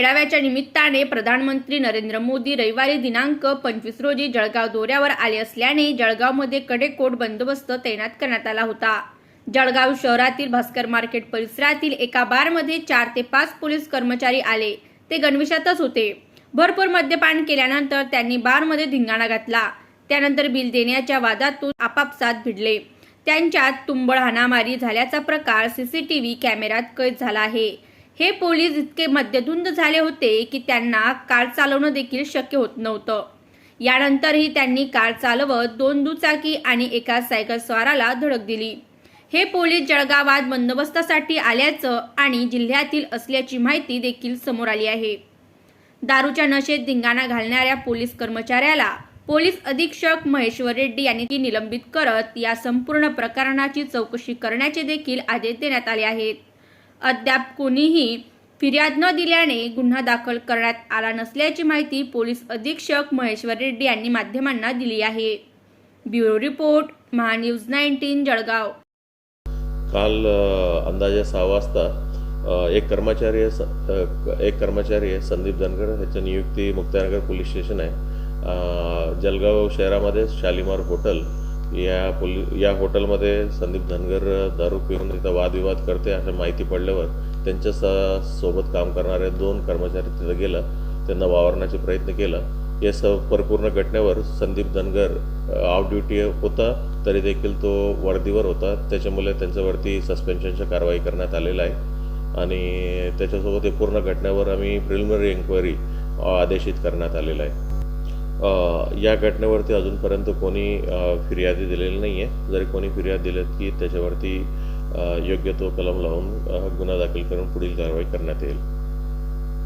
मेळाव्याच्या निमित्ताने प्रधानमंत्री नरेंद्र मोदी रविवारी दिनांक पंचवीस रोजी जळगाव दौऱ्यावर आले असल्याने जळगावमध्ये कडेकोट बंदोबस्त तैनात करण्यात आला होता. जळगाव शहरातील भास्कर मार्केट परिसरातील एका बारमध्ये चार ते पाच पोलीस कर्मचारी आले. ते गणवेशातच होते. भरपूर मद्यपान केल्यानंतर त्यांनी बारमध्ये धिंगाणा घातला. त्यानंतर बिल देण्याच्या वादातून आपापसात भिडले. त्यांच्यात तुंबळ हाणामारी झाल्याचा प्रकार सीसीटीव्ही कॅमेऱ्यात कैद झाला आहे. हे पोलीस इतके मद्यधुंद झाले होते की त्यांना कार चालवणं देखील शक्य होत नव्हतं. यानंतरही त्यांनी कार चालवत दोन दुचाकी आणि एका सायकल स्वाराला धडक दिली. हे पोलीस जळगावात बंदोबस्तासाठी आल्याचं आणि जिल्ह्यातील असल्याची माहिती देखील समोर आली आहे. दारूच्या नशेत धिंगाणा घालणाऱ्या पोलीस कर्मचाऱ्याला पोलीस अधीक्षक महेश्वर रेड्डी यांनी निलंबित करत या संपूर्ण प्रकरणाची चौकशी करण्याचे देखील आदेश देण्यात आले आहेत. अद्याप कोणीही फिर्याद न दिल्याने गुन्हा दाखल करण्यात आला नसल्याची माहिती पोलीस अधीक्षक महेश्वर रेड्डी यांनी माध्यमांना दिली आहे. Bureau report Mahanews nineteen Jalgaon. काल अंदाजे सहा वाजता एक कर्मचारी स- एक कर्मचारी आहे संदीप धनगर ह्याची नियुक्ती मुक्तानगर पोलीस स्टेशन आहे. जलगाव जळगाव शहरामध्ये शालिमार हॉटेल या पोली या हॉटेलमध्ये संदीप धनगर दारू पिऊन तिथं वादविवाद करते अशा माहिती पडल्यावर त्यांच्या स- सोबत काम करणारे दोन कर्मचारी तिथं गेलं. त्यांना वावरण्याचा प्रयत्न केला. या स परिपूर्ण घटनेवर संदीप धनगर ऑफ ड्युटी होता तरी देखील तो वर्दीवर होता. त्याच्यामुळे त्यांच्यावरती सस्पेन्शनची कारवाई करण्यात आलेला आहे. आणि त्याच्यासोबत हे पूर्ण घटनेवर आम्ही प्रिलिमिनरी एन्क्वायरी आदेशित करण्यात आलेला आहे. या घटनेवरती अजूनपर्यंत कोणी फिर्यादी दिलेली नाही आहे जरी कोणी फिर्याद दिलेत की त्याच्यावरती योग्य तो कलम लावून गुन्हा दाखल करून पुढील कारवाई करण्यात येईल.